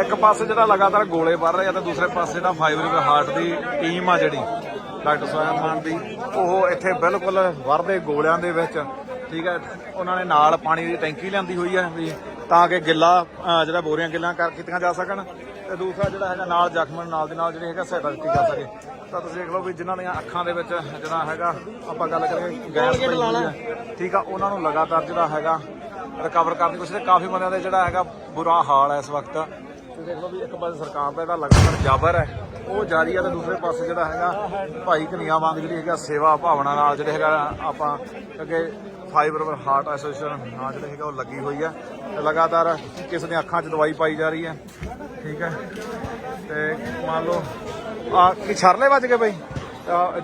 ਇੱਕ ਪਾਸੇ ਜਿਹੜਾ ਲਗਾਤਾਰ ਗੋਲੇ ਵੱਧ ਰਹੇ ਆ ਤੇ ਦੂਸਰੇ ਪਾਸੇ ਜਿਹੜਾ ਫਾਈਬਰਿਕ ਹਾਰਟ ਦੀ ਟੀਮ ਆ ਜਿਹੜੀ, ਡਾਕਟਰ ਸੁਹੇਲ ਮਾਨ ਦੀ, ਉਹ ਇੱਥੇ ਬਿਲਕੁਲ ਵਰਦੇ ਗੋਲਿਆਂ ਦੇ ਵਿੱਚ। ਠੀਕ ਹੈ ਉਹਨਾਂ ਨੇ ਨਾਲ ਪਾਣੀ ਦੀ ਟੈਂਕੀ ਲਿਆਂਦੀ ਹੋਈ ਹੈ ਵੀ ਤਾਂ ਕਿ ਗਿੱਲਾ ਜਿਹੜਾ ਬੋਰੀਆਂ ਗਿੱਲਾਂ ਕਰ, ਕੀਤੀਆਂ ਜਾ ਸਕਣ। ਤੇ ਦੂਸਰਾ ਜਿਹੜਾ ਹੈਗਾ ਨਾਲ ਜਖਮਣ, ਨਾਲ ਦੇ ਨਾਲ ਜਿਹੜੇ ਹੈਗਾ ਸਹਾਇਤਾ ਦਿੱਤੀ ਜਾ ਸਕੇ। ਤਾਂ ਤੁਸੀਂ ਦੇਖ ਲਓ ਵੀ ਜਿਨ੍ਹਾਂ ਦੀਆਂ ਅੱਖਾਂ ਦੇ ਵਿੱਚ ਜਿਹੜਾ ਹੈਗਾ, ਆਪਾਂ ਗੱਲ ਕਰੀਏ ਗੈਸ ਪਈ ਹੋਈ ਹੈ ਠੀਕ ਆ, ਉਹਨਾਂ ਨੂੰ ਲਗਾਤਾਰ ਜਿਹੜਾ ਹੈਗਾ ਰਿਕਵਰ ਕਰਨ ਦੀ ਕੋਸ਼ਿਸ਼ ਤੇ ਕਾਫੀ ਬੰਦਿਆਂ ਦੇ ਜਿਹੜਾ ਹੈਗਾ ਬੁਰਾ ਹਾਲ ਹੈ ਇਸ ਵਕਤ। ਤੁਸੀਂ ਦੇਖ ਲਓ ਵੀ ਇੱਕ ਪਾਸੇ ਸਰਕਾਰ ਦਾ ਜਿਹੜਾ ਲਗਾਤਾਰ ਜਾਬਰ ਹੈ, ਉਹ ਜਾਰੀ ਹੈ ਤੇ ਦੂਸਰੇ ਪਾਸੇ ਜਿਹੜਾ ਹੈਗਾ ਭਾਈ ਕਨੀਆ ਵਾਂਗ ਜਿਹੜੀ ਹੈਗਾ ਸੇਵਾ ਭਾਵਨਾ ਨਾਲ ਜਿਹੜੇ ਹੈਗਾ ਆਪਾਂ ਅੱਗੇ ਫਾਈਬਰ ਹਾਰਟ ਐਸੋਸੀਏਸ਼ਨ ਨਾਲ ਜਿਹੜੇ ਹੈਗਾ ਉਹ ਲੱਗੀ ਹੋਈ ਹੈ ਤੇ ਲਗਾਤਾਰ ਕਿਸੇ ਦੀਆਂ ਅੱਖਾਂ 'ਚ ਦਵਾਈ ਪਾਈ ਜਾ ਰਹੀ ਹੈ। ਠੀਕ ਹੈ। ਤੇ ਮੰਨ ਲਓ, ਆ ਕੀ ਛਰਲੇ ਵੱਜ ਗਏ ਬਈ?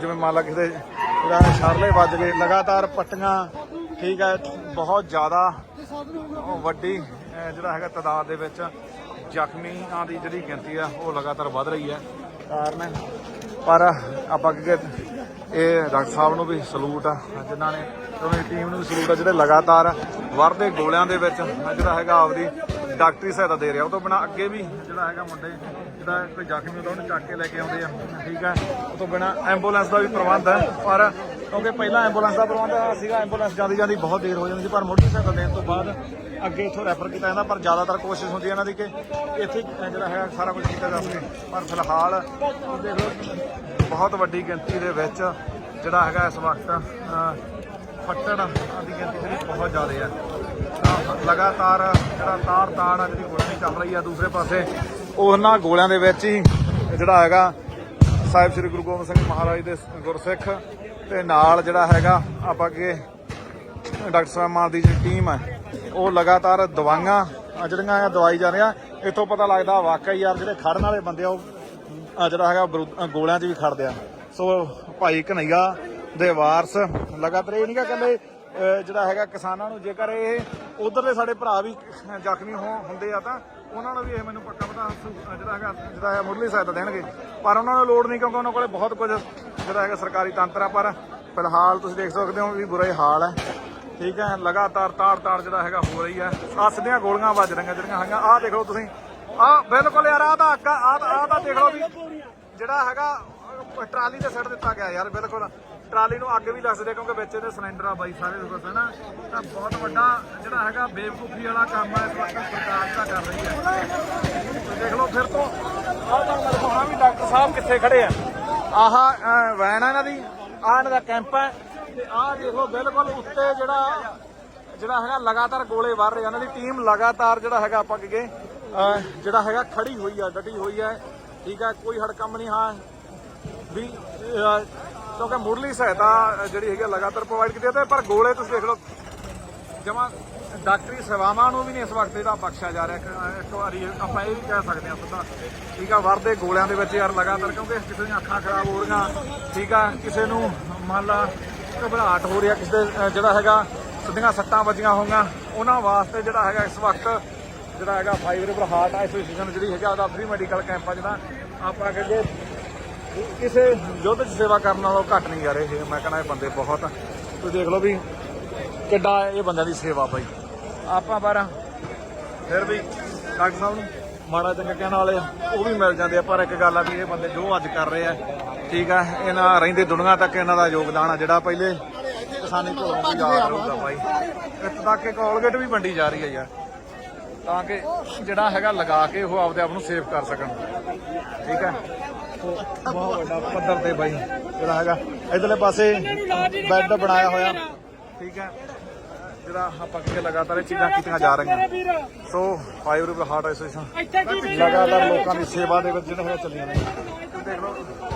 ਜਿਵੇਂ ਮੰਨ ਲਾ ਕਿਸੇ ਜਿਹੜਾ ਛਰਲੇ ਵੱਜ ਗਏ, ਲਗਾਤਾਰ ਪੱਟੀਆਂ, ਠੀਕ ਹੈ, ਬਹੁਤ ਜ਼ਿਆਦਾ ਵੱਡੀ ਜਿਹੜਾ ਹੈਗਾ ਤਾਦਾਦ ਦੇ ਵਿੱਚ ਜ਼ਖਮੀਆਂ ਦੀ ਜਿਹੜੀ ਗਿਣਤੀ ਆ, ਉਹ ਲਗਾਤਾਰ ਵੱਧ ਰਹੀ ਹੈ ਕਾਰਨ। ਪਰ ਆਪਾਂ ਕਿ ਇਹ ਡਾਕਟਰ ਸਾਹਿਬ ਨੂੰ ਵੀ ਸਲੂਟ ਆ, ਜਿਨ੍ਹਾਂ ਨੇ ਉਹਨਾਂ ਦੀ ਟੀਮ ਨੂੰ ਵੀ ਸਲੂਟ ਆ, ਜਿਹੜੇ ਲਗਾਤਾਰ ਵਰਦੇ ਗੋਲਿਆਂ ਦੇ ਵਿੱਚ ਜਿਹੜਾ ਹੈਗਾ ਆਪਦੀ ਡਾਕਟਰੀ ਸਹਾਇਤਾ ਦੇ ਰਿਹਾ। ਉਹ ਤੋਂ ਬਿਨਾ ਅੱਗੇ ਵੀ ਜਿਹੜਾ ਹੈਗਾ ਮੁੰਡੇ ਜਿਹੜਾ ਕੋਈ ਜ਼ਖਮੀ ਹੁੰਦਾ, ਉਹਨੂੰ ਚੱਕ ਕੇ ਲੈ ਕੇ ਆਉਂਦੇ ਆ, ਠੀਕ ਹੈ ਉਹ ਤੋਂ ਬਿਨਾ ਐਂਬੂਲੈਂਸ ਦਾ ਵੀ ਪ੍ਰਬੰਧ ਹੈ ਪਰ ਕਿਉਂਕਿ ਪਹਿਲਾਂ ਐਂਬੂਲੈਂਸ ਦਾ ਪ੍ਰਬੰਧ ਸੀਗਾ ਐਂਬੂਲੈਂਸ ਜਾਂਦੀ ਜਾਂਦੀ ਬਹੁਤ ਦੇਰ ਹੋ ਜਾਂਦੀ ਸੀ ਪਰ ਮੋਟਰਸਾਈਕਲ ਦੇਣ ਤੋਂ ਬਾਅਦ ਅੱਗੇ ਇਥੋਂ ਰੈਫਰ ਕੀਤਾ ਜਾਂਦਾ ਪਰ ਜ਼ਿਆਦਾਤਰ ਕੋਸ਼ਿਸ਼ ਹੁੰਦੀ ਹੈ ਇਹਨਾਂ ਦੀ ਕਿ ਇੱਥੇ ਜਿਹੜਾ ਹੈ ਸਾਰਾ ਕੁਝ ਕੀਤਾ ਜਾ ਸਕੇ। ਪਰ ਫਿਲਹਾਲ ਦੇਖ ਲਓ ਬਹੁਤ ਵੱਡੀ ਗਿਣਤੀ ਦੇ ਵਿੱਚ ਜਿਹੜਾ ਹੈਗਾ ਇਸ ਵਕਤ ਅਹ, ਫੱਟੜ ਦੀ ਗਿਣਤੀ ਜਿਹੜੀ ਬਹੁਤ ਜ਼ਿਆਦਾ ਹੈ। ਤਾਂ ਲਗਾਤਾਰ ਜਿਹੜਾ ਤਾਰ ਤਾੜ ਆ ਜਿਹੜੀ ਗੋਲੀ ਚੱਲ ਰਹੀ ਆ ਦੂਸਰੇ ਪਾਸੇ ਉਹਨਾਂ ਗੋਲਿਆਂ ਦੇ ਵਿੱਚ ਹੀ ਜਿਹੜਾ ਹੈਗਾ ਸਾਹਿਬ ਸ੍ਰੀ ਗੁਰੂ ਗੋਬਿੰਦ ਸਿੰਘ ਮਹਾਰਾਜ ਦੇ ਗੁਰਸਿੱਖ ਤੇ ਨਾਲ ਜਿਹੜਾ ਹੈਗਾ, ਆਪਾਂ ਅੱਗੇ ਡਾਕਟਰ ਸਾਹਿਬ ਮਾਨ ਦੀ ਜਿਹੜੀ ਟੀਮ ਹੈ ਉਹ ਲਗਾਤਾਰ ਦਵਾਈਆਂ, ਆ ਜਿਹੜੀਆਂ ਆ ਦਵਾਈ ਜਾ ਰਹੀਆਂ, ਇੱਥੋਂ ਪਤਾ ਲੱਗਦਾ ਵਾਕਈ ਯਾਰ ਜਿਹੜੇ ਖੜਨ ਵਾਲੇ ਬੰਦੇ ਆ, ਉਹ ਜਿਹੜਾ ਹੈਗਾ ਬਰੂਦ- ਗੋਲਿਆਂ 'ਚ ਵੀ ਖੜਦੇ ਆ। ਸੋ ਭਾਈ ਕਨਈਆ ਦੇ ਵਾਰਸ, ਲਗਾਤਾਰ ਇਹ ਨਹੀਂ ਨਹੀਂਗਾ ਕਹਿੰਦੇ ਜਿਹੜਾ ਹੈਗਾ ਕਿਸਾਨਾਂ ਨੂੰ ਜੇਕਰ ਇਹ ਉਧਰਲੇ ਸਾਡੇ ਭਰਾ ਵੀ ਜ਼ਖਮੀ ਹੋ, ਹੁੰਦੇ ਆ ਤਾਂ ਉਹਨਾਂ ਨੂੰ ਵੀ ਇਹ ਮੈਨੂੰ ਪੱਕਾ ਪਤਾ ਜਿਹੜਾ ਹੈਗਾ, ਜਿਹੜਾ ਹੈ ਮੁਰਲੀ ਸਹਾਇਤਾ ਦੇਣਗੇ। ਪਰ ਉਹਨਾਂ ਨੂੰ ਲੋੜ ਨਹੀਂ ਕਿਉਂਕਿ ਉਹਨਾਂ ਕੋਲੇ ਬਹੁਤ ਕੁਝ ਜਿਹੜਾ ਹੈਗਾ ਸਰਕਾਰੀ ਤੰਤਰ ਆ, ਪਰ ਫਿਲਹਾਲ ਤੁਸੀਂ ਦੇਖ ਸਕਦੇ ਹੋ ਵੀ ਬੁਰਾ ਹਾਲ ਹੈ। ਠੀਕ ਹੈ, ਲਗਾਤਾਰ ਤਾੜ ਤਾੜ ਜਿਹੜਾ ਹੈਗਾ ਹੋ ਰਹੀ ਹੈ। ਅੱਸ ਦੀਆਂ ਗੋਲੀਆਂ ਵੱਜ ਰਹੀਆਂ, ਜਿਹੜੀਆਂ ਹੈਗੀਆਂ। ਆਹ ਦੇਖ ਲਓ ਤੁਸੀਂ। ਆਹ ਬਿਲਕੁਲ ਯਾਰ, ਆਹ ਤਾਂ ਅੱਗਾ ਆਹ ਆਹ ਤਾਂ ਦੇਖ ਲਓ ਵੀ ਜਿਹੜਾ ਹੈਗਾ ਟਰਾਲੀ ਤੇ ਸੱਟ ਦਿੱਤਾ ਗਿਆ ਯਾਰ, ਬਿਲਕੁਲ। ਟਰਾਲੀ ਨੂੰ ਅੱਗ ਵੀ ਲੱਗ ਕਿਉਂਕਿ ਵਿੱਚ ਇਹਦੇ ਸਿਲੰਡਰ ਆ ਬਾਈ, ਸਾਰੇ ਦੇ ਕੋਲ ਨਾ? ਤਾਂ ਬਹੁਤ ਵੱਡਾ ਜਿਹੜਾ ਹੈਗਾ ਬੇਵਕੂਫੀ ਵਾਲਾ ਕੰਮ ਹੈ ਇਸ ਵਕਤ ਸਰਕਾਰ ਦਾ ਕਰ ਰਹੀ ਹੈ। ਦੇਖ ਲਓ ਫਿਰ ਤੋਂ। ਆਹ ਤਾਂ ਮੈਂ ਵੀ ਡਾਕਟਰ ਸਾਹਿਬ ਕਿੱਥੇ ਖੜੇ ਆ? ਆਹ ਵੈਨ ਆ ਇਹਨਾਂ ਦੀ। ਆਹ ਇਹਨਾਂ ਦਾ ਕੈਂਪ ਹੈ। ਤੇ ਆਹ ਦੇਖ, ਬਿਲਕੁਲ ਉੱਤੇ ਜਿਹੜਾ ਜਿਹੜਾ ਹੈਗਾ, ਲਗਾਤਾਰ ਗੋਲੇ ਵਾਰ ਰਹੇ ਇਹਨਾਂ ਦੀ ਟੀਮ ਲਗਾਤਾਰ ਜਿਹੜਾ ਹੈਗਾ ਆਪਾਂ ਕਹੀਏ ਜਿਹੜਾ ਹੈਗਾ, ਖੜੀ ਹੋਈ ਆ, ਡਟੀ ਹੋਈ ਹੈ ਠੀਕ ਹੈ ਕੋਈ ਹੜਕੰਮ ਨਹੀਂ, ਹਾਂ। ਵੀ ਕਿਉਂਕਿ ਮੁਰਲੀ ਸਹਾਇਤਾ ਜਿਹੜੀ ਹੈਗੀ ਆ, ਲਗਾਤਾਰ ਪ੍ਰੋਵਾਈਡ ਕੀਤੀ ਹੈ ਪਰ ਗੋਲੇ ਤੁਸੀਂ ਦੇਖ ਲਓ, ਜਮਾ ਡਾਕਟਰੀ ਸੇਵਾਵਾਂ ਨੂੰ ਵੀ ਨਹੀਂ ਇਸ ਵਕਤ ਇਹਦਾ ਬਖਸ਼ਿਆ ਜਾ ਰਿਹਾ। ਇੱਕ- ਇੱਕ ਵਾਰੀ ਆਪਾਂ ਇਹ ਵੀ ਕਹਿ ਸਕਦੇ ਹਾਂ ਸਿੱਧਾ। ਠੀਕ ਆ ਵਰਦੇ ਗੋਲਿਆਂ ਦੇ ਵਿੱਚ ਯਾਰ ਲਗਾਤਾਰ ਕਿਉਂਕਿ ਕਿਸੇ ਦੀਆਂ ਅੱਖਾਂ ਖਰਾਬ ਹੋ ਰਹੀਆਂ ਠੀਕ ਆ ਕਿਸੇ ਨੂੰ ਮੰਨ ਲਾ ਘਬਰਾਹਟ ਹੋ ਰਹੀ ਆ ਕਿਸੇ ਦੇ ਅਹ, ਜਿਹੜਾ ਹੈਗਾ ਸਿੱਧੀਆਂ ਸੱਟਾਂ ਵੱਜੀਆਂ ਹੋਈਆਂ ਉਹਨਾਂ ਵਾਸਤੇ ਜਿਹੜਾ ਹੈਗਾ ਇਸ ਵਕਤ ਜਿਹੜਾ ਹੈਗਾ ਫਾਈਵ ਰਿਵਰ ਹਾਰਟ ਐਸੋਸੀਏਸ਼ਨ ਜਿਹੜੀ ਹੈਗਾ ਉਹਦਾ ਫ੍ਰੀ ਮੈਡੀਕਲ ਕੈਂਪ ਆ ਜਿਹੜਾ। ਆਪਾਂ ਕਹਿੰਦੇ ਕਿਸੇ ਯੁੱਧ 'ਚ ਸੇਵਾ ਕਰਨ ਨਾਲੋਂ ਘੱਟ ਨਹੀਂ ਯਾਰ ਇਹ ਮੈਂ ਕਹਿੰਦਾ ਇਹ ਬੰਦੇ ਬਹੁਤ। ਤੁਸੀਂ ਦੇਖ ਲਓ ਵੀ ਕਿੱਡਾ ਇਹ ਬੰਦਿਆਂ ਦੀ ਸੇਵਾ ਬਾਈ। ਆਪਾਂ ਪਰ ਫਿਰ ਵੀ ਡਾਕਟਰ ਸਾਹਿਬ ਨੂੰ ਮਾੜਾ ਚੰਗਾ ਕਹਿਣ ਵਾਲੇ ਉਹ ਵੀ ਮਿਲ ਜਾਂਦੇ ਆ, ਪਰ ਇੱਕ ਗੱਲ ਆ ਵੀ ਇਹ ਬੰਦੇ ਜੋ ਅੱਜ ਕਰ ਰਹੇ ਆ, ਠੀਕ ਆ, ਇਹਨਾਂ ਰਹਿੰਦੇ ਦੁਨੀਆ ਤੱਕ ਇਹਨਾਂ ਦਾ ਯੋਗਦਾਨ ਆ, ਜਿਹੜਾ ਪਹਿਲੇ ਕਿਸਾਨੀ ਝੋਲੋਂ ਵੀ ਯਾਦ ਰਹੂਗਾ ਬਾਈ। ਇੱਥੇ ਤੱਕ ਕਿ ਕੋਲਗੇਟ ਵੀ ਵੰਡੀ ਜਾ ਰਹੀ ਹੈ ਯਾਰ, ਤਾਂ ਕਿ ਜਿਹੜਾ ਹੈਗਾ ਲਗਾ ਕੇ ਉਹ ਆਪਦੇ ਆਪ ਨੂੰ ਸੇਵ ਕਰ ਸਕਣ। ਠੀਕ ਹੈ ਬਹੁਤ ਵੱਡਾ ਪੱਧਰ ਤੇ ਬਾਈ, ਜਿਹੜਾ ਹੈਗਾ, ਇਧਰਲੇ ਪਾਸੇ ਬੈੱਡ ਬਣਾਇਆ ਹੋਇਆ। ਠੀਕ ਹੈ ਜਿਹੜਾ ਆਪਾਂ ਕਿ ਲਗਾਤਾਰ ਇਹ ਚੀਜ਼ਾਂ ਕੀਤੀਆਂ ਜਾ ਰਹੀਆਂ। So Five River Heart Association ਲਗਾਤਾਰ ਲੋਕਾਂ ਦੀ ਸੇਵਾ ਦੇ ਵਿੱਚ ਜਿਹੜਾ ਹੈ ਚੱਲੀਆਂ ਨੇ। ਦੇਖ ਲਓ।